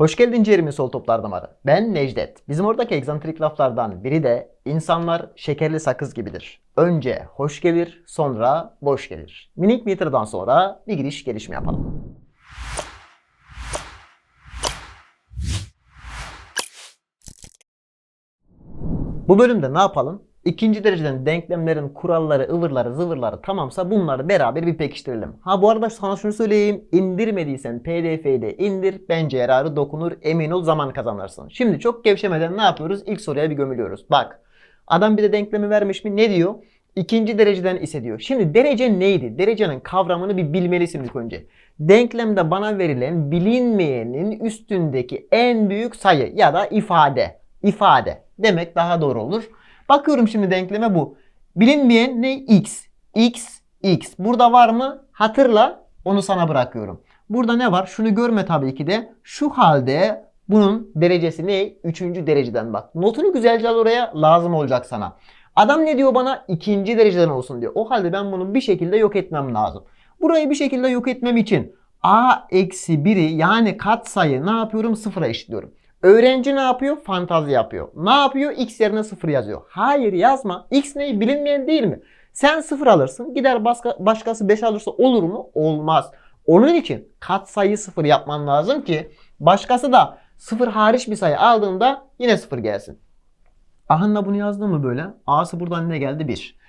Hoş geldin Jeremy Sol Toplar Damarı. Ben Necdet. Bizim oradaki egzantrik laflardan biri de insanlar şekerli sakız gibidir. Önce hoş gelir, sonra boş gelir. Minik meter'dan sonra bir giriş gelişme yapalım. Bu bölümde ne yapalım? İkinci dereceden denklemlerin kuralları, ıvırları, zıvırları tamamsa bunları beraber bir pekiştirelim. Ha bu arada sana şunu söyleyeyim. indirmediysen PDF'yi de indir. Bence yararı dokunur. Emin ol zaman kazanırsın. Şimdi çok gevşemeden ne yapıyoruz? İlk soruya bir gömülüyoruz. Bak. Adam bir de denklemi vermiş mi? Ne diyor? İkinci dereceden ise diyor. Şimdi derece neydi? Derecenin kavramını bir bilmelisin ilk önce. Denklemde bana verilen bilinmeyenin üstündeki en büyük sayı ya da ifade. İfade demek daha doğru olur. Bakıyorum şimdi denkleme bu. Bilinmeyen ne? X. X, X. Burada var mı? Hatırla. Onu sana bırakıyorum. Burada ne var? Şunu görme tabii ki de. Şu halde bunun derecesi ne? Üçüncü dereceden bak. Notunu güzelce al oraya. Lazım olacak sana. Adam ne diyor bana? İkinci dereceden olsun diyor. O halde ben bunu bir şekilde yok etmem lazım. Burayı bir şekilde yok etmem için a eksi 1'i yani katsayı ne yapıyorum? Sıfıra eşitliyorum. Öğrenci ne yapıyor? Fantazi yapıyor. Ne yapıyor? X yerine 0 yazıyor. Hayır yazma. X ne? Bilinmeyen değil mi? Sen 0 alırsın. Gider başka, başkası 5 alırsa olur mu? Olmaz. Onun için katsayı 0 yapman lazım ki başkası da 0 hariç bir sayı aldığında yine 0 gelsin. Ahınla bunu yazdım mı böyle? A'sı buradan ne geldi? 1.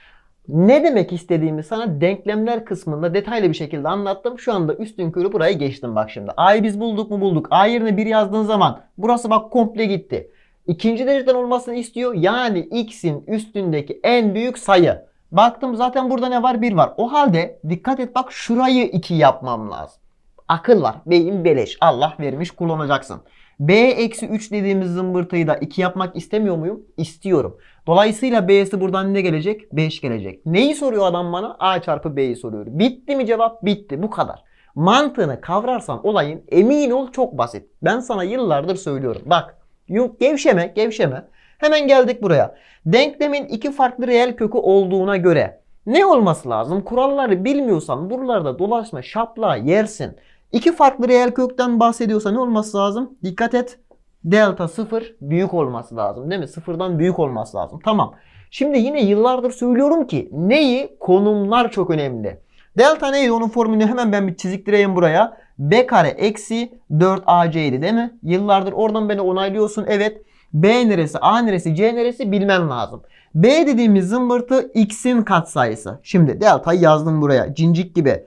Ne demek istediğimi sana denklemler kısmında detaylı bir şekilde anlattım. Şu anda üstün körü burayı geçtim bak şimdi. A'yı biz bulduk mu bulduk. A yerine 1 yazdığın zaman burası bak komple gitti. İkinci dereceden olmasını istiyor. Yani x'in üstündeki en büyük sayı. Baktım zaten burada ne var? 1 var. O halde dikkat et bak şurayı 2 yapmam lazım. Akıl var. Beyin beleş. Allah vermiş kullanacaksın. B eksi 3 dediğimiz zımbırtıyı da 2 yapmak istemiyor muyum? İstiyorum. Dolayısıyla B'si buradan ne gelecek? 5 gelecek. Neyi soruyor adam bana? A çarpı B'yi soruyor. Bitti mi cevap? Bitti. Bu kadar. Mantığını kavrarsan olayın emin ol çok basit. Ben sana yıllardır söylüyorum. Bak yok gevşeme gevşeme. Hemen geldik buraya. Denklemin iki farklı reel kökü olduğuna göre ne olması lazım? Kuralları bilmiyorsan buralarda dolaşma şapla yersin. İki farklı reel kökten bahsediyorsa ne olması lazım? Dikkat et. Delta 0 büyük olması lazım değil mi? Sıfırdan büyük olması lazım. Tamam. Şimdi yine yıllardır söylüyorum ki neyi? Konumlar çok önemli. Delta neydi? Onun formülünü hemen ben bir çiziktireyim buraya. B kare eksi 4AC idi değil mi? Yıllardır oradan beni onaylıyorsun. Evet. B neresi, A neresi, C neresi bilmen lazım. B dediğimiz zımbırtı x'in katsayısı. Şimdi delta'yı yazdım buraya. Cincik gibi.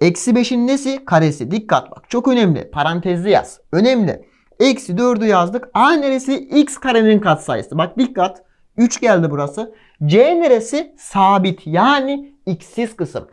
Eksi 5'in nesi? Karesi. Dikkat bak. Çok önemli. Parantezli yaz. Önemli. Eksi 4'ü yazdık. A neresi? X karenin katsayısı. Bak dikkat. 3 geldi burası. C neresi? Sabit. Yani x'siz kısım.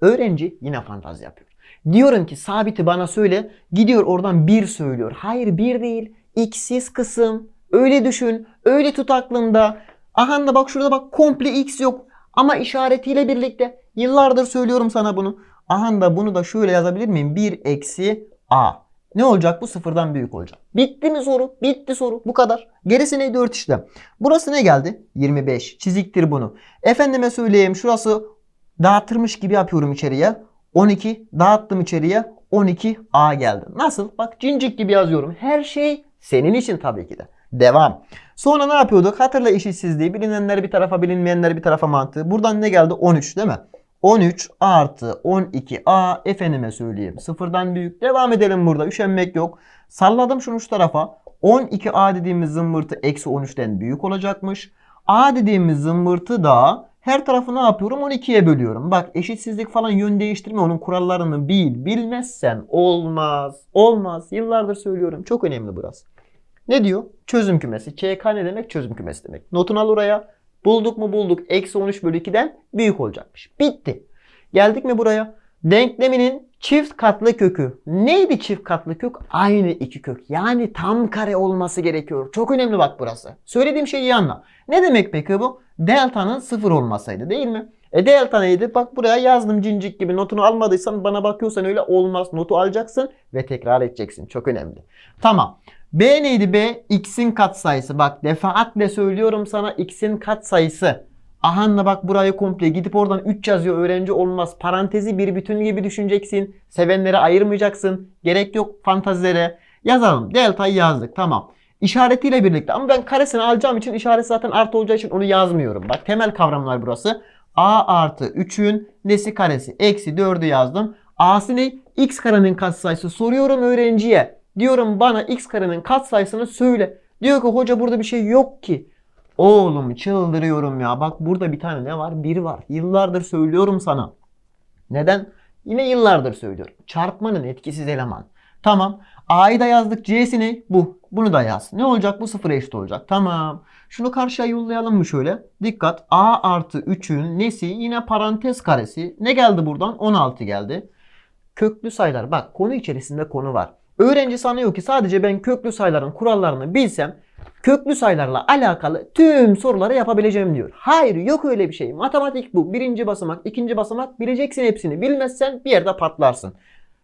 Öğrenci yine fantazi yapıyor. Diyorum ki sabiti bana söyle. Gidiyor oradan 1 söylüyor. Hayır 1 değil. X'siz kısım. Öyle düşün. Öyle tut aklında. Aha da bak şurada bak komple x yok. Ama işaretiyle birlikte. Yıllardır söylüyorum sana bunu. Aha da bunu da şöyle yazabilir miyim? 1 eksi a. Ne olacak bu? Sıfırdan büyük olacak. Bitti mi soru? Bitti soru. Bu kadar. Gerisi neydi? Ört işlem. Burası ne geldi? 25. Çiziktir bunu. Efendime söyleyeyim şurası dağıtırmış gibi yapıyorum içeriye. 12 dağıttım içeriye. 12A geldi. Nasıl? Bak cincik gibi yazıyorum. Her şey senin için tabii ki de. Devam. Sonra ne yapıyorduk? Hatırla eşitsizliği. Bilinenler bir tarafa bilinmeyenler bir tarafa mantığı. Buradan ne geldi? 13 değil mi? 13 artı 12a efendime söyleyeyim. Sıfırdan büyük. Devam edelim burada. Üşenmek yok. Salladım şunu şu tarafa. 12a dediğimiz zımbırtı eksi 13'ten büyük olacakmış. a dediğimiz zımbırtı da her tarafı ne yapıyorum? 12'ye bölüyorum. Bak eşitsizlik falan yön değiştirme. Onun kurallarını bil. Bilmezsen olmaz. Olmaz. Yıllardır söylüyorum. Çok önemli burası. Ne diyor? Çözüm kümesi. ÇK ne demek? Çözüm kümesi demek. Notunu al oraya. Bulduk mu bulduk. Eksi 13 bölü 2'den büyük olacakmış. Bitti. Geldik mi buraya? Denkleminin çift katlı kökü. Neydi çift katlı kök? Aynı iki kök. Yani tam kare olması gerekiyor. Çok önemli bak burası. Söylediğim şeyi iyi anla. Ne demek peki bu? Delta'nın sıfır olmasaydı değil mi? E delta neydi? Bak buraya yazdım cincik gibi. Notunu almadıysan bana bakıyorsan öyle olmaz. Notu alacaksın ve tekrar edeceksin. Çok önemli. Tamam. B neydi B? X'in katsayısı. Bak defaatle söylüyorum sana X'in katsayısı. Ahanla bak burayı komple gidip oradan 3 yazıyor öğrenci olmaz. Parantezi bir bütün gibi düşüneceksin. Sevenlere ayırmayacaksın. Gerek yok fantazilere. Yazalım. Delta'yı yazdık. Tamam. İşaretiyle birlikte ama ben karesini alacağım için işaret zaten artı olacağı için onu yazmıyorum. Bak temel kavramlar burası. A artı 3'ün nesi karesi? Eksi 4'ü yazdım. A'sı ne? X karenin katsayısı. Soruyorum öğrenciye. Diyorum bana X karenin katsayısını söyle. Diyor ki hoca burada bir şey yok ki. Oğlum çıldırıyorum ya. Bak burada bir tane ne var? Bir var. Yıllardır söylüyorum sana. Neden? Yine yıllardır söylüyorum. Çarpmanın etkisiz eleman. Tamam. A'yı da yazdık. C'si ne? Bu. Bunu da yaz. Ne olacak? Bu sıfıra eşit olacak. Tamam. Şunu karşıya yollayalım mı şöyle? Dikkat. A artı 3'ün nesi? Yine parantez karesi. Ne geldi buradan? 16 geldi. Köklü sayılar. Bak konu içerisinde konu var. Öğrenci sanıyor ki sadece ben köklü sayıların kurallarını bilsem köklü sayılarla alakalı tüm soruları yapabileceğim diyor. Hayır yok öyle bir şey. Matematik bu. Birinci basamak, ikinci basamak bileceksin hepsini. Bilmezsen bir yerde patlarsın.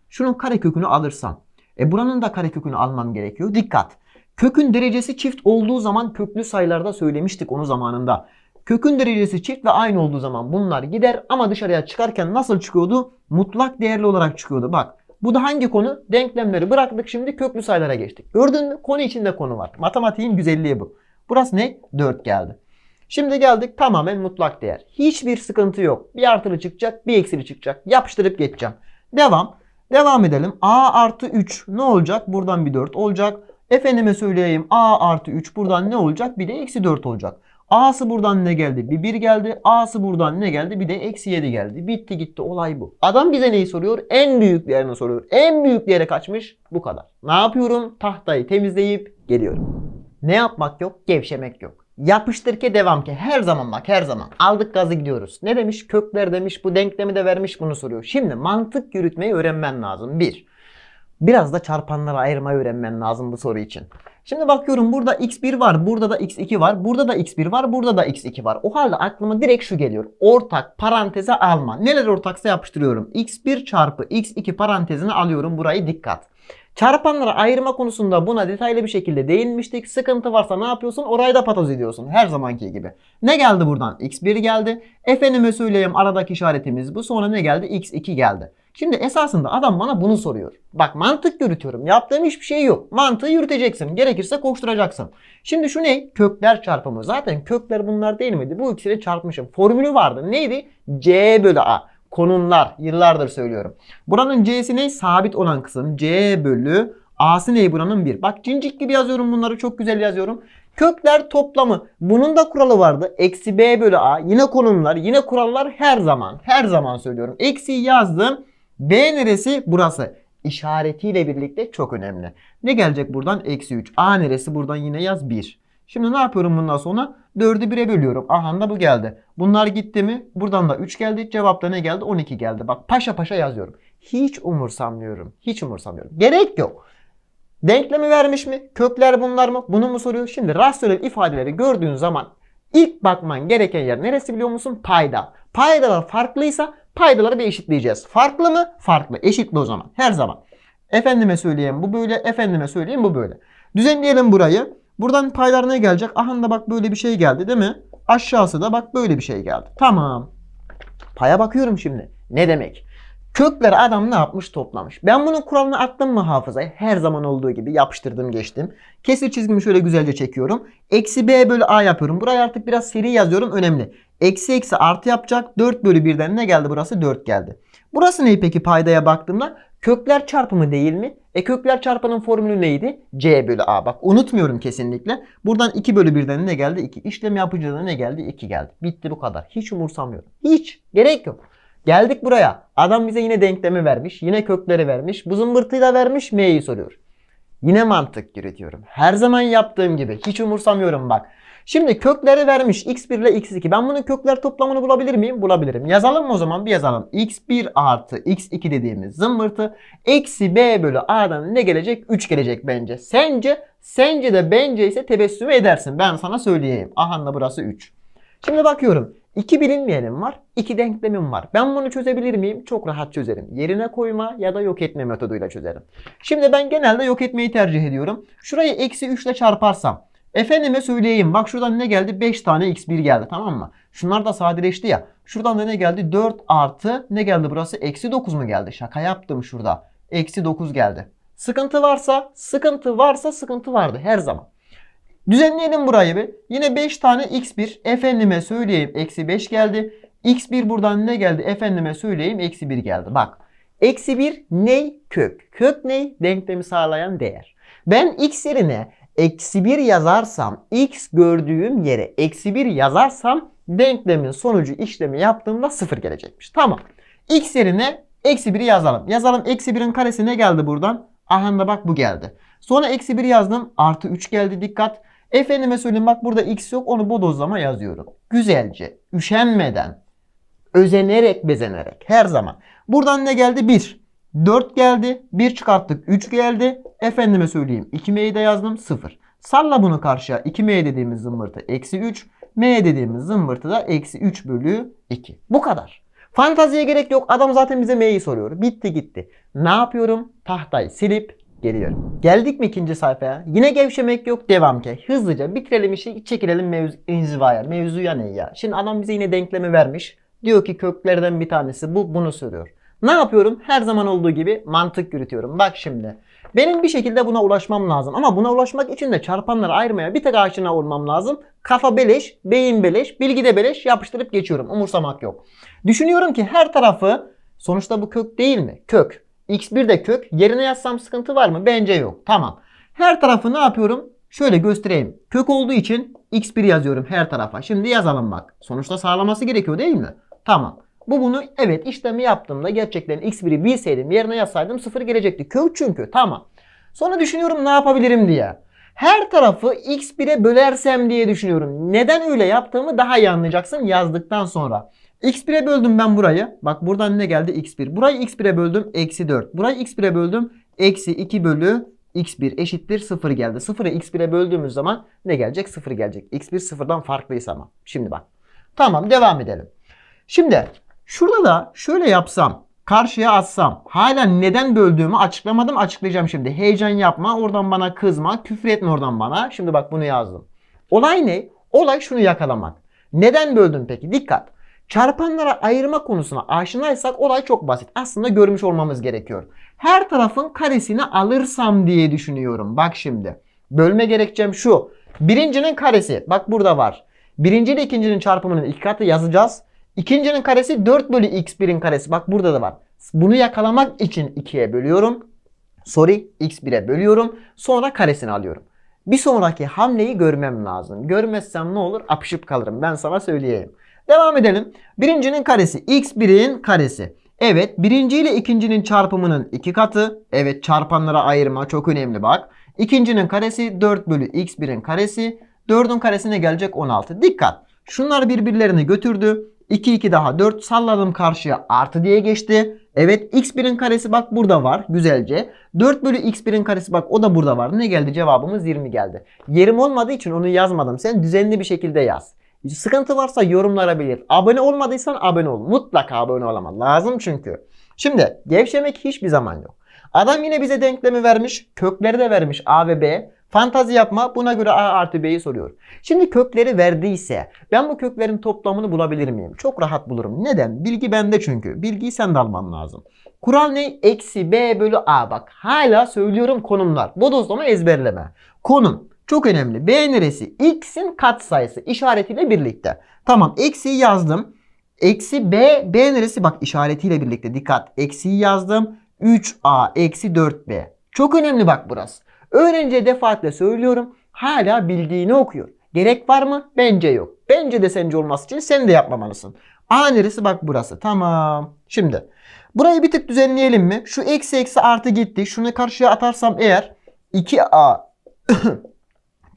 Şunun karekökünü alırsam. E buranın da karekökünü almam gerekiyor. Dikkat. Kökün derecesi çift olduğu zaman köklü sayılarda söylemiştik onu zamanında. Kökün derecesi çift ve aynı olduğu zaman bunlar gider ama dışarıya çıkarken nasıl çıkıyordu? Mutlak değerli olarak çıkıyordu. Bak bu da hangi konu? Denklemleri bıraktık şimdi köklü sayılara geçtik. Gördün mü? Konu içinde konu var. Matematiğin güzelliği bu. Burası ne? 4 geldi. Şimdi geldik tamamen mutlak değer. Hiçbir sıkıntı yok. Bir artılı çıkacak, bir eksili çıkacak. Yapıştırıp geçeceğim. Devam. Devam edelim. A artı 3 ne olacak? Buradan bir 4 olacak. Efendime söyleyeyim A artı 3 buradan ne olacak? Bir de eksi 4 olacak. A'sı buradan ne geldi? Bir 1 geldi. A'sı buradan ne geldi? Bir de eksi 7 geldi. Bitti gitti olay bu. Adam bize neyi soruyor? En büyük değerini soruyor. En büyük değere kaçmış? Bu kadar. Ne yapıyorum? Tahtayı temizleyip geliyorum. Ne yapmak yok? Gevşemek yok. Yapıştır ki devam ki. Her zaman bak her zaman. Aldık gazı gidiyoruz. Ne demiş? Kökler demiş. Bu denklemi de vermiş bunu soruyor. Şimdi mantık yürütmeyi öğrenmen lazım. Bir. Biraz da çarpanları ayırmayı öğrenmen lazım bu soru için. Şimdi bakıyorum burada x1 var, burada da x2 var, burada da x1 var, burada da x2 var. O halde aklıma direkt şu geliyor. Ortak paranteze alma. Neler ortaksa yapıştırıyorum. x1 çarpı x2 parantezine alıyorum. Burayı dikkat. Çarpanları ayırma konusunda buna detaylı bir şekilde değinmiştik. Sıkıntı varsa ne yapıyorsun? Orayı da patoz ediyorsun. Her zamanki gibi. Ne geldi buradan? x1 geldi. Efendime söyleyeyim aradaki işaretimiz bu. Sonra ne geldi? x2 geldi. Şimdi esasında adam bana bunu soruyor. Bak mantık yürütüyorum. Yaptığım hiçbir şey yok. Mantığı yürüteceksin. Gerekirse koşturacaksın. Şimdi şu ne? Kökler çarpımı. Zaten kökler bunlar değil miydi? Bu ikisini çarpmışım. Formülü vardı. Neydi? C bölü A. Konumlar. Yıllardır söylüyorum. Buranın C'si ne? Sabit olan kısım. C bölü A'sı ne buranın 1. Bak cincik gibi yazıyorum bunları. Çok güzel yazıyorum. Kökler toplamı. Bunun da kuralı vardı. Eksi B bölü A. Yine konumlar. Yine kurallar her zaman. Her zaman söylüyorum. Eksi yazdım. B neresi? Burası. İşaretiyle birlikte çok önemli. Ne gelecek buradan? Eksi 3. A neresi? Buradan yine yaz 1. Şimdi ne yapıyorum bundan sonra? 4'ü 1'e bölüyorum. Aha da bu geldi. Bunlar gitti mi? Buradan da 3 geldi. Cevapta ne geldi? 12 geldi. Bak paşa paşa yazıyorum. Hiç umursamıyorum. Hiç umursamıyorum. Gerek yok. Denklemi vermiş mi? Kökler bunlar mı? Bunu mu soruyor? Şimdi rasyonel ifadeleri gördüğün zaman ilk bakman gereken yer neresi biliyor musun? Payda. Paydalar farklıysa paydaları bir eşitleyeceğiz. Farklı mı? Farklı. Eşitli o zaman. Her zaman. Efendime söyleyeyim bu böyle. Efendime söyleyeyim bu böyle. Düzenleyelim burayı. Buradan paylar ne gelecek? Aha da bak böyle bir şey geldi değil mi? Aşağısı da bak böyle bir şey geldi. Tamam. Paya bakıyorum şimdi. Ne demek? Kökleri adam ne yapmış toplamış. Ben bunun kuralını attım mı hafızaya? Her zaman olduğu gibi yapıştırdım geçtim. Kesir çizgimi şöyle güzelce çekiyorum. Eksi b bölü a yapıyorum. Buraya artık biraz seri yazıyorum önemli. Eksi eksi artı yapacak. 4 bölü 1'den ne geldi burası? 4 geldi. Burası ne peki paydaya baktığımda? Kökler çarpımı değil mi? E kökler çarpının formülü neydi? C bölü A. Bak unutmuyorum kesinlikle. Buradan 2 bölü 1'den ne geldi? 2. İşlem yapınca da ne geldi? 2 geldi. Bitti bu kadar. Hiç umursamıyorum. Hiç. Gerek yok. Geldik buraya. Adam bize yine denklemi vermiş. Yine kökleri vermiş. Bu zımbırtıyı da vermiş. M'yi soruyor. Yine mantık yürütüyorum. Her zaman yaptığım gibi. Hiç umursamıyorum bak. Şimdi kökleri vermiş x1 ile x2. Ben bunun kökler toplamını bulabilir miyim? Bulabilirim. Yazalım mı o zaman? Bir yazalım. x1 artı x2 dediğimiz zımbırtı. Eksi b bölü a'dan ne gelecek? 3 gelecek bence. Sence? Sence de bence ise tebessüm edersin. Ben sana söyleyeyim. Aha da burası 3. Şimdi bakıyorum. İki bilinmeyenim var. iki denklemim var. Ben bunu çözebilir miyim? Çok rahat çözerim. Yerine koyma ya da yok etme metoduyla çözerim. Şimdi ben genelde yok etmeyi tercih ediyorum. Şurayı eksi 3 ile çarparsam. Efendime söyleyeyim. Bak şuradan ne geldi? 5 tane x1 geldi tamam mı? Şunlar da sadeleşti ya. Şuradan da ne geldi? 4 artı ne geldi burası? Eksi 9 mu geldi? Şaka yaptım şurada. Eksi 9 geldi. Sıkıntı varsa, sıkıntı varsa sıkıntı vardı her zaman. Düzenleyelim burayı bir. Yine 5 tane x1. Efendime söyleyeyim eksi 5 geldi. x1 buradan ne geldi? Efendime söyleyeyim eksi 1 geldi. Bak. Eksi 1 ney? Kök. Kök ney? Denklemi sağlayan değer. Ben x yerine eksi 1 yazarsam, x gördüğüm yere eksi 1 yazarsam denklemin sonucu işlemi yaptığımda 0 gelecekmiş. Tamam. x yerine eksi 1'i yazalım. Yazalım eksi 1'in karesi ne geldi buradan? Aha bak bu geldi. Sonra eksi 1 yazdım. Artı 3 geldi dikkat. Efendime söyleyeyim bak burada x yok onu bodozlama yazıyorum. Güzelce, üşenmeden, özenerek, bezenerek her zaman. Buradan ne geldi? 1. 4 geldi. 1 çıkarttık. 3 geldi. Efendime söyleyeyim 2m'yi de yazdım. 0. Salla bunu karşıya. 2m dediğimiz zımbırtı eksi 3. m dediğimiz zımbırtı da eksi 3 bölü 2. Bu kadar. Fantaziye gerek yok. Adam zaten bize m'yi soruyor. Bitti gitti. Ne yapıyorum? Tahtayı silip geliyorum. Geldik mi ikinci sayfaya? Yine gevşemek yok. Devam ki. Hızlıca bitirelim işi. Çekilelim mevzu inzivaya. Mevzuya ne ya? Şimdi adam bize yine denklemi vermiş. Diyor ki köklerden bir tanesi bu. Bunu soruyor. Ne yapıyorum? Her zaman olduğu gibi mantık yürütüyorum. Bak şimdi. Benim bir şekilde buna ulaşmam lazım. Ama buna ulaşmak için de çarpanları ayırmaya bir tek aşina olmam lazım. Kafa beleş, beyin beleş, bilgi de beleş yapıştırıp geçiyorum. Umursamak yok. Düşünüyorum ki her tarafı sonuçta bu kök değil mi? Kök. X1 de kök. Yerine yazsam sıkıntı var mı? Bence yok. Tamam. Her tarafı ne yapıyorum? Şöyle göstereyim. Kök olduğu için x1 yazıyorum her tarafa. Şimdi yazalım bak. Sonuçta sağlaması gerekiyor değil mi? Tamam. Bu bunu evet işlemi yaptığımda gerçekten x1'i bilseydim yerine yazsaydım 0 gelecekti. Kök çünkü. Tamam. Sonra düşünüyorum ne yapabilirim diye. Her tarafı x1'e bölersem diye düşünüyorum. Neden öyle yaptığımı daha iyi anlayacaksın yazdıktan sonra. X1'e böldüm ben burayı. Bak buradan ne geldi? x1. Burayı x1'e böldüm. Eksi 4. Burayı x1'e böldüm. Eksi 2 bölü x1 eşittir 0 geldi. 0'ı x1'e böldüğümüz zaman ne gelecek? 0 gelecek. x1 sıfırdan farklıysa ama. Şimdi bak. Tamam devam edelim. Şimdi şurada da şöyle yapsam. Karşıya atsam. Hala neden böldüğümü açıklamadım. Açıklayacağım şimdi. Heyecan yapma. Oradan bana kızma. Küfür etme oradan bana. Şimdi bak bunu yazdım. Olay ne? Olay şunu yakalamak. Neden böldüm peki? Dikkat. Çarpanlara ayırma konusuna aşinaysak olay çok basit. Aslında görmüş olmamız gerekiyor. Her tarafın karesini alırsam diye düşünüyorum. Bak şimdi. Bölme gerekçem şu. Birincinin karesi. Bak burada var. Birinci ile ikincinin çarpımının iki katı yazacağız. İkincinin karesi 4 bölü x1'in karesi. Bak burada da var. Bunu yakalamak için 2'ye bölüyorum. Sorry x1'e bölüyorum. Sonra karesini alıyorum. Bir sonraki hamleyi görmem lazım. Görmezsem ne olur? Apışıp kalırım. Ben sana söyleyeyim. Devam edelim. Birincinin karesi x1'in karesi. Evet birinci ile ikincinin çarpımının iki katı. Evet çarpanlara ayırma çok önemli bak. İkincinin karesi 4 bölü x1'in karesi. 4'ün karesine gelecek 16. Dikkat. Şunlar birbirlerini götürdü. 2 2 daha 4 salladım karşıya artı diye geçti. Evet x1'in karesi bak burada var güzelce. 4 bölü x1'in karesi bak o da burada var. Ne geldi cevabımız 20 geldi. Yerim olmadığı için onu yazmadım. Sen düzenli bir şekilde yaz. Sıkıntı varsa yorumlara bilir. Abone olmadıysan abone ol. Mutlaka abone olman lazım çünkü. Şimdi gevşemek hiçbir zaman yok. Adam yine bize denklemi vermiş. Kökleri de vermiş a ve b. Fantazi yapma buna göre a artı b'yi soruyor. Şimdi kökleri verdiyse ben bu köklerin toplamını bulabilir miyim? Çok rahat bulurum. Neden? Bilgi bende çünkü. Bilgiyi sen de alman lazım. Kural ne? Eksi b bölü a. Bak hala söylüyorum konumlar. Bodozlama ezberleme. Konum. Çok önemli. B neresi? X'in katsayısı işaretiyle birlikte. Tamam eksiyi yazdım. Eksi B, B neresi? Bak işaretiyle birlikte dikkat. Eksiyi yazdım. 3A eksi 4B. Çok önemli bak burası. Öğrenciye defaatle söylüyorum. Hala bildiğini okuyor. Gerek var mı? Bence yok. Bence de sence olması için sen de yapmamalısın. A neresi? Bak burası. Tamam. Şimdi burayı bir tık düzenleyelim mi? Şu eksi eksi artı gitti. Şunu karşıya atarsam eğer 2A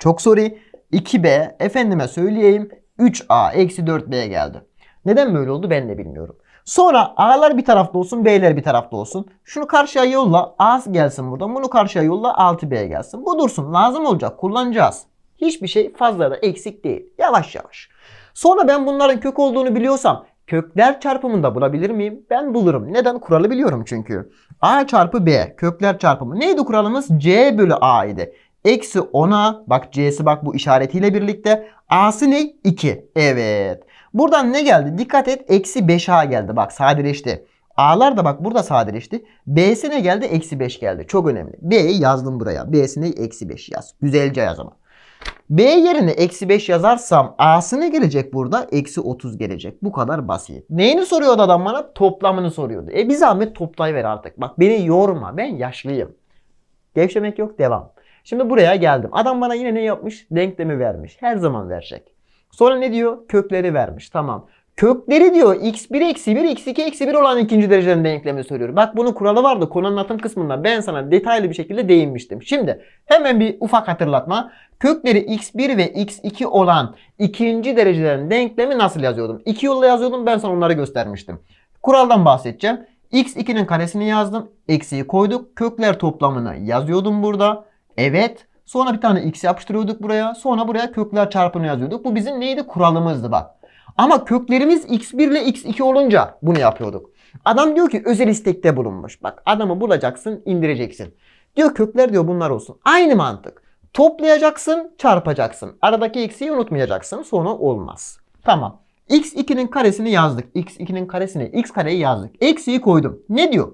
çok sorry 2B efendime söyleyeyim 3A eksi 4B geldi. Neden böyle oldu ben de bilmiyorum. Sonra A'lar bir tarafta olsun B'ler bir tarafta olsun. Şunu karşıya yolla A gelsin buradan. Bunu karşıya yolla 6B gelsin. Bu dursun lazım olacak kullanacağız. Hiçbir şey fazla da eksik değil. Yavaş yavaş. Sonra ben bunların kök olduğunu biliyorsam kökler çarpımında bulabilir miyim? Ben bulurum. Neden? Kuralı biliyorum çünkü. A çarpı B kökler çarpımı. Neydi kuralımız? C bölü A idi. Eksi 10'a bak C'si bak bu işaretiyle birlikte. A'sı ne? 2. Evet. Buradan ne geldi? Dikkat et. Eksi 5A geldi. Bak sadeleşti. A'lar da bak burada sadeleşti. B'si ne geldi? Eksi 5 geldi. Çok önemli. B'yi yazdım buraya. B'sine eksi 5 yaz. Güzelce yaz ama. B yerine eksi 5 yazarsam A'sı ne gelecek burada? Eksi 30 gelecek. Bu kadar basit. Neyini soruyordu adam bana? Toplamını soruyordu. E bir zahmet toplayıver artık. Bak beni yorma. Ben yaşlıyım. Gevşemek yok. Devam. Şimdi buraya geldim. Adam bana yine ne yapmış? Denklemi vermiş. Her zaman verecek. Sonra ne diyor? Kökleri vermiş. Tamam. Kökleri diyor x1 eksi 1 x2 eksi 1 olan ikinci dereceden denklemi soruyor. Bak bunun kuralı vardı konu anlatım kısmında ben sana detaylı bir şekilde değinmiştim. Şimdi hemen bir ufak hatırlatma. Kökleri x1 ve x2 olan ikinci dereceden denklemi nasıl yazıyordum? İki yolla yazıyordum ben sana onları göstermiştim. Kuraldan bahsedeceğim. x2'nin karesini yazdım. Eksiyi koyduk. Kökler toplamını yazıyordum burada. Evet. Sonra bir tane x yapıştırıyorduk buraya. Sonra buraya kökler çarpımını yazıyorduk. Bu bizim neydi? Kuralımızdı bak. Ama köklerimiz x1 ile x2 olunca bunu yapıyorduk. Adam diyor ki özel istekte bulunmuş. Bak adamı bulacaksın indireceksin. Diyor kökler diyor bunlar olsun. Aynı mantık. Toplayacaksın çarpacaksın. Aradaki eksiği unutmayacaksın. Sonra olmaz. Tamam. x2'nin karesini yazdık. x2'nin karesini x kareyi yazdık. Eksiği koydum. Ne diyor?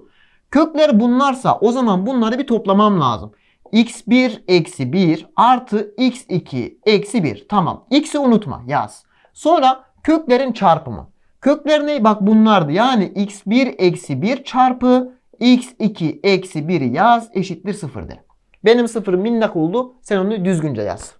Kökler bunlarsa o zaman bunları bir toplamam lazım. X1 eksi 1 artı x2 eksi 1. Tamam. X'i unutma yaz. Sonra köklerin çarpımı. Kökler ne? Bak bunlardı. Yani x1 eksi 1 çarpı x2 eksi 1 yaz eşittir 0 de. Benim sıfırım minnak oldu. Sen onu düzgünce yaz.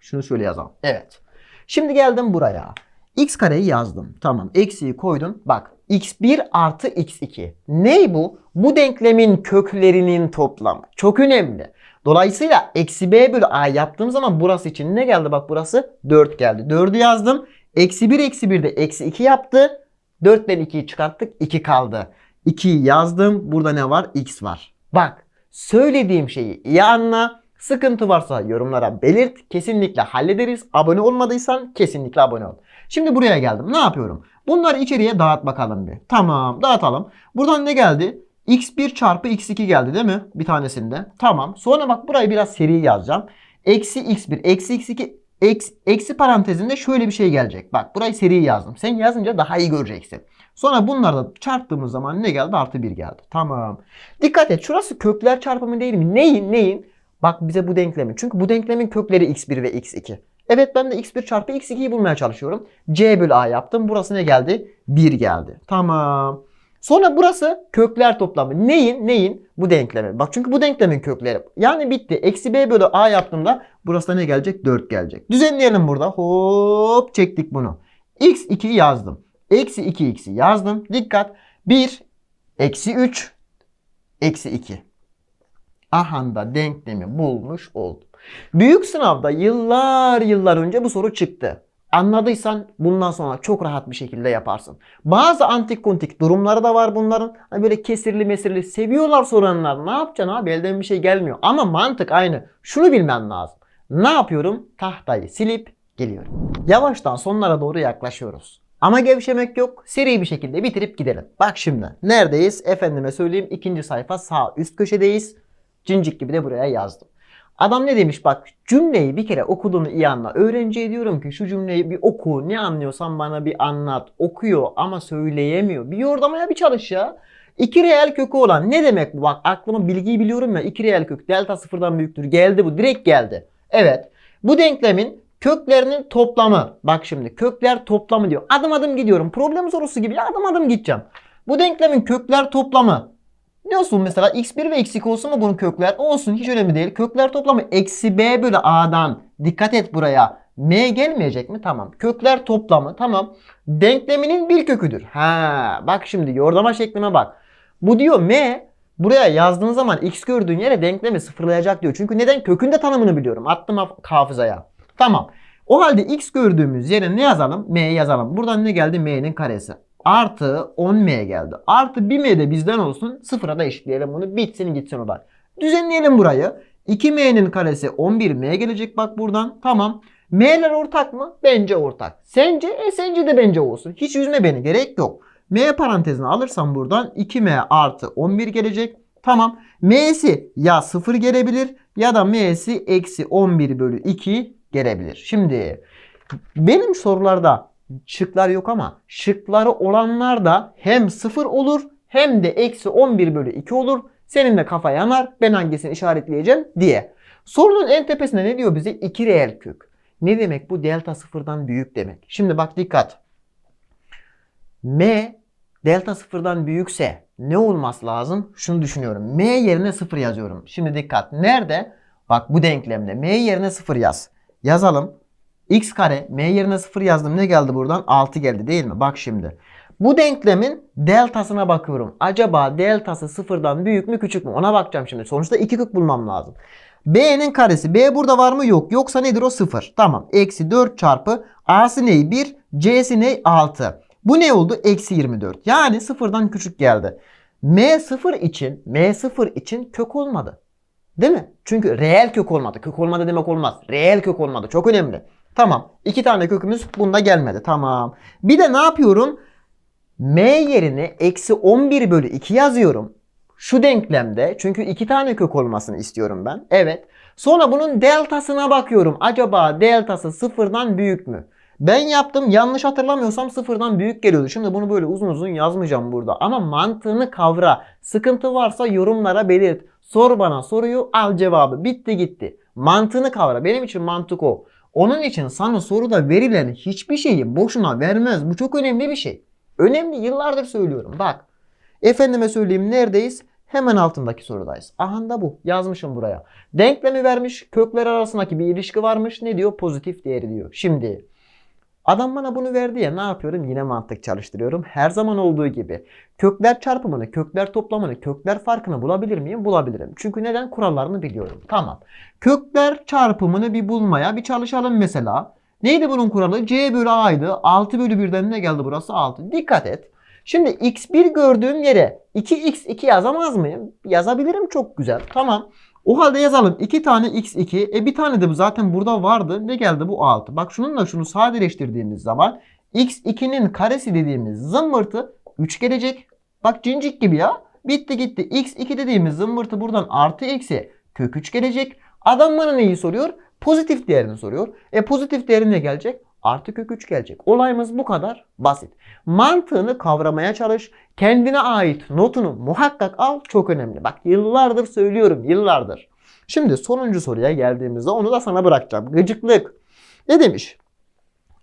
Şunu şöyle yazalım. Evet. Şimdi geldim buraya. x kareyi yazdım. Tamam. Eksiyi koydum. Bak x1 artı x2. Ney bu? Bu denklemin köklerinin toplamı. Çok önemli. Dolayısıyla eksi b bölü a yaptığım zaman burası için ne geldi? Bak burası 4 geldi. 4'ü yazdım. Eksi 1 eksi 1 de eksi 2 yaptı. 4'ten 2'yi çıkarttık. 2 kaldı. 2'yi yazdım. Burada ne var? X var. Bak söylediğim şeyi iyi anla. Sıkıntı varsa yorumlara belirt. Kesinlikle hallederiz. Abone olmadıysan kesinlikle abone ol. Şimdi buraya geldim. Ne yapıyorum? Bunları içeriye dağıt bakalım bir. Tamam dağıtalım. Buradan ne geldi? x1 çarpı x2 geldi değil mi? Bir tanesinde. Tamam. Sonra bak burayı biraz seri yazacağım. Eksi x1 eksi x2 eksi, eksi parantezinde şöyle bir şey gelecek. Bak burayı seri yazdım. Sen yazınca daha iyi göreceksin. Sonra bunları da çarptığımız zaman ne geldi? Artı 1 geldi. Tamam. Dikkat et. Şurası kökler çarpımı değil mi? Neyin? Neyin? Bak bize bu denklemi. Çünkü bu denklemin kökleri x1 ve x2. Evet ben de x1 çarpı x2'yi bulmaya çalışıyorum. c bölü a yaptım. Burası ne geldi? 1 geldi. Tamam. Sonra burası kökler toplamı. Neyin? Neyin? Bu denklemi. Bak çünkü bu denklemin kökleri. Yani bitti. Eksi b bölü a yaptığımda burası da ne gelecek? 4 gelecek. Düzenleyelim burada. Hop çektik bunu. x2'yi yazdım. Eksi 2x'i yazdım. Dikkat. 1 eksi 3 eksi 2. Ahanda denklemi bulmuş oldum. Büyük sınavda yıllar yıllar önce bu soru çıktı. Anladıysan bundan sonra çok rahat bir şekilde yaparsın. Bazı antik kuntik durumları da var bunların. Hani böyle kesirli mesirli seviyorlar soranlar. Ne yapacaksın abi elden bir şey gelmiyor. Ama mantık aynı. Şunu bilmen lazım. Ne yapıyorum? Tahtayı silip geliyorum. Yavaştan sonlara doğru yaklaşıyoruz. Ama gevşemek yok. Seri bir şekilde bitirip gidelim. Bak şimdi. Neredeyiz? Efendime söyleyeyim. ikinci sayfa sağ üst köşedeyiz. Cincik gibi de buraya yazdım. Adam ne demiş bak cümleyi bir kere okuduğunu iyi anla. Öğrenciye diyorum ki şu cümleyi bir oku. Ne anlıyorsan bana bir anlat. Okuyor ama söyleyemiyor. Bir yordamaya bir çalış ya. İki reel kökü olan ne demek bu? Bak aklıma bilgiyi biliyorum ya. İki reel kök delta sıfırdan büyüktür. Geldi bu. Direkt geldi. Evet. Bu denklemin köklerinin toplamı. Bak şimdi kökler toplamı diyor. Adım adım gidiyorum. Problem sorusu gibi adım adım gideceğim. Bu denklemin kökler toplamı. Olsun mesela x1 ve x2 olsun mu bunun kökler? Olsun hiç önemli değil. Kökler toplamı eksi b bölü a'dan. Dikkat et buraya. m gelmeyecek mi? Tamam. Kökler toplamı tamam. Denkleminin bir köküdür. Ha, bak şimdi yordama şeklime bak. Bu diyor m buraya yazdığın zaman x gördüğün yere denklemi sıfırlayacak diyor. Çünkü neden? Kökünde tanımını biliyorum. Attım haf- hafızaya. Tamam. O halde x gördüğümüz yere ne yazalım? m yazalım. Buradan ne geldi? m'nin karesi. Artı 10m geldi. Artı 1m de bizden olsun. Sıfıra da eşitleyelim bunu. Bitsin gitsin o da. Düzenleyelim burayı. 2m'nin karesi 11m gelecek bak buradan. Tamam. M'ler ortak mı? Bence ortak. Sence? E sence de bence olsun. Hiç üzme beni. Gerek yok. M parantezini alırsam buradan 2m artı 11 gelecek. Tamam. M'si ya 0 gelebilir ya da M'si eksi 11 bölü 2 gelebilir. Şimdi benim sorularda şıklar yok ama şıkları olanlar da hem 0 olur hem de eksi 11 bölü 2 olur. Senin de kafa yanar. Ben hangisini işaretleyeceğim diye. Sorunun en tepesinde ne diyor bize? 2 reel kök. Ne demek bu? Delta sıfırdan büyük demek. Şimdi bak dikkat. M delta sıfırdan büyükse ne olması lazım? Şunu düşünüyorum. M yerine sıfır yazıyorum. Şimdi dikkat. Nerede? Bak bu denklemde. M yerine sıfır yaz. Yazalım. X kare M yerine sıfır yazdım. Ne geldi buradan? 6 geldi değil mi? Bak şimdi. Bu denklemin deltasına bakıyorum. Acaba deltası sıfırdan büyük mü küçük mü? Ona bakacağım şimdi. Sonuçta iki kök bulmam lazım. B'nin karesi. B burada var mı? Yok. Yoksa nedir o? 0. Tamam. Eksi 4 çarpı A'sı ne? 1. C'si ne? 6. Bu ne oldu? Eksi 24. Yani sıfırdan küçük geldi. M0 için M0 için kök olmadı. Değil mi? Çünkü reel kök olmadı. Kök olmadı demek olmaz. Reel kök olmadı. Çok önemli. Tamam. iki tane kökümüz bunda gelmedi. Tamam. Bir de ne yapıyorum? M yerine eksi 11 bölü 2 yazıyorum. Şu denklemde. Çünkü iki tane kök olmasını istiyorum ben. Evet. Sonra bunun deltasına bakıyorum. Acaba deltası sıfırdan büyük mü? Ben yaptım. Yanlış hatırlamıyorsam sıfırdan büyük geliyordu. Şimdi bunu böyle uzun uzun yazmayacağım burada. Ama mantığını kavra. Sıkıntı varsa yorumlara belirt. Sor bana soruyu al cevabı. Bitti gitti. Mantığını kavra. Benim için mantık o. Onun için sana soruda verilen hiçbir şeyi boşuna vermez. Bu çok önemli bir şey. Önemli yıllardır söylüyorum. Bak. Efendime söyleyeyim neredeyiz? Hemen altındaki sorudayız. Aha da bu. Yazmışım buraya. Denklemi vermiş. Kökler arasındaki bir ilişki varmış. Ne diyor? Pozitif değeri diyor. Şimdi adam bana bunu verdi ya ne yapıyorum? Yine mantık çalıştırıyorum. Her zaman olduğu gibi. Kökler çarpımını, kökler toplamını, kökler farkını bulabilir miyim? Bulabilirim. Çünkü neden? Kurallarını biliyorum. Tamam. Kökler çarpımını bir bulmaya bir çalışalım mesela. Neydi bunun kuralı? C bölü A'ydı. 6 bölü 1'den ne geldi burası? 6. Dikkat et. Şimdi x1 gördüğüm yere 2x2 yazamaz mıyım? Yazabilirim çok güzel. Tamam. O halde yazalım. 2 tane x2. E bir tane de bu zaten burada vardı. Ne geldi bu 6. Bak şununla şunu sadeleştirdiğimiz zaman x2'nin karesi dediğimiz zımbırtı 3 gelecek. Bak cincik gibi ya. Bitti gitti. x2 dediğimiz zımbırtı buradan artı eksi kök 3 gelecek. Adam bana neyi soruyor? Pozitif değerini soruyor. E pozitif değeri ne gelecek? Artı kök 3 gelecek. Olayımız bu kadar basit. Mantığını kavramaya çalış. Kendine ait notunu muhakkak al. Çok önemli. Bak yıllardır söylüyorum. Yıllardır. Şimdi sonuncu soruya geldiğimizde onu da sana bırakacağım. Gıcıklık. Ne demiş?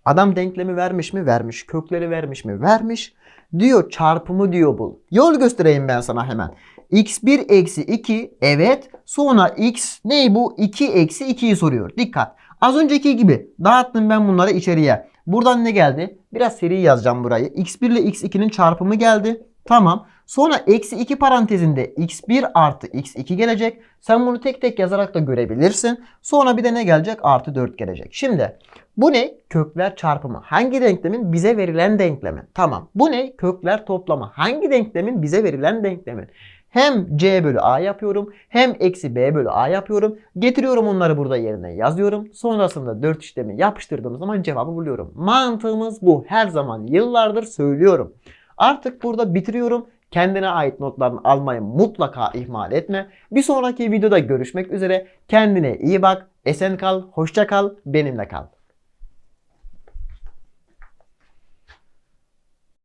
Adam denklemi vermiş mi? Vermiş. Kökleri vermiş mi? Vermiş. Diyor çarpımı diyor bul. Yol göstereyim ben sana hemen. x1 eksi 2 evet. Sonra x ne bu? 2 eksi 2'yi soruyor. Dikkat. Az önceki gibi dağıttım ben bunları içeriye. Buradan ne geldi? Biraz seri yazacağım burayı. x1 ile x2'nin çarpımı geldi. Tamam. Sonra eksi 2 parantezinde x1 artı x2 gelecek. Sen bunu tek tek yazarak da görebilirsin. Sonra bir de ne gelecek? Artı 4 gelecek. Şimdi bu ne? Kökler çarpımı. Hangi denklemin? Bize verilen denklemin. Tamam. Bu ne? Kökler toplamı. Hangi denklemin? Bize verilen denklemin. Hem c bölü a yapıyorum hem eksi b bölü a yapıyorum. Getiriyorum onları burada yerine yazıyorum. Sonrasında 4 işlemi yapıştırdığım zaman cevabı buluyorum. Mantığımız bu. Her zaman yıllardır söylüyorum. Artık burada bitiriyorum. Kendine ait notlarını almayı mutlaka ihmal etme. Bir sonraki videoda görüşmek üzere. Kendine iyi bak. Esen kal, hoşça kal, benimle kal.